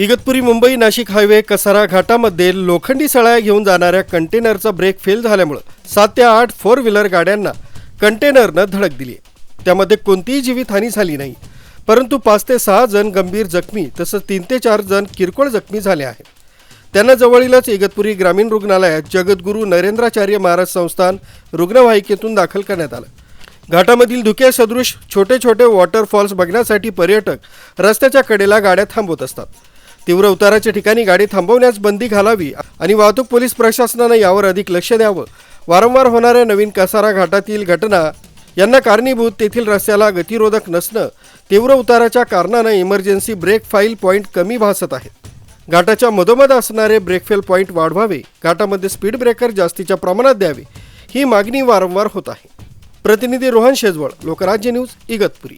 Igatpuri Mumbai Nashik highway Kasara घाटामध्ये लोखंडी सळ्या घेऊन जाणाऱ्या कंटेनरचा ब्रेक फेल झाल्यामुळं सात ते आठ फोर व्हीलर गाड्यांना कंटेनरनं धडक दिली. त्यामध्ये कोणतीही जीवितहानी झाली नाही. परंतु पाच ते सहा जण गंभीर जखमी तसंच तीन ते चार जण किरकोळ जखमी झाले आहेत. त्यांना जवळीलच इगतपुरी ग्रामीण रुग्णालयात जगद्गुरू नरेंद्राचार्य महाराज संस्थान रुग्णवाहिकेतून दाखल करण्यात आलं. घाटामधील धुके सदृश छोटे छोटे वॉटरफॉल्स बघण्यासाठी पर्यटक रस्त्याच्या कडेला गाड्या थांबवत असतात. तीव्र उताराच्या ठिकाणी गाडी थांबवण्यास बंदी घालावी आणि वाहतूक पोलीस प्रशासनानं यावर अधिक लक्ष द्यावं. वारंवार होणाऱ्या नवीन कसारा घाटातील घटना यांना कारणीभूत तेथील रस्त्याला गतिरोधक नसणं तीव्र उताराच्या कारणानं इमर्जन्सी ब्रेक फाईल पॉईंट कमी भासत आहेत. घाटाच्या मधोमध असणारे ब्रेकफेल पॉईंट वाढवावे घाटामध्ये स्पीड ब्रेकर जास्तीच्या प्रमाणात द्यावे ही मागणी वारंवार होत आहे. प्रतिनिधी रोहन शेजवळ लोकराज्य न्यूज इगतपुरी.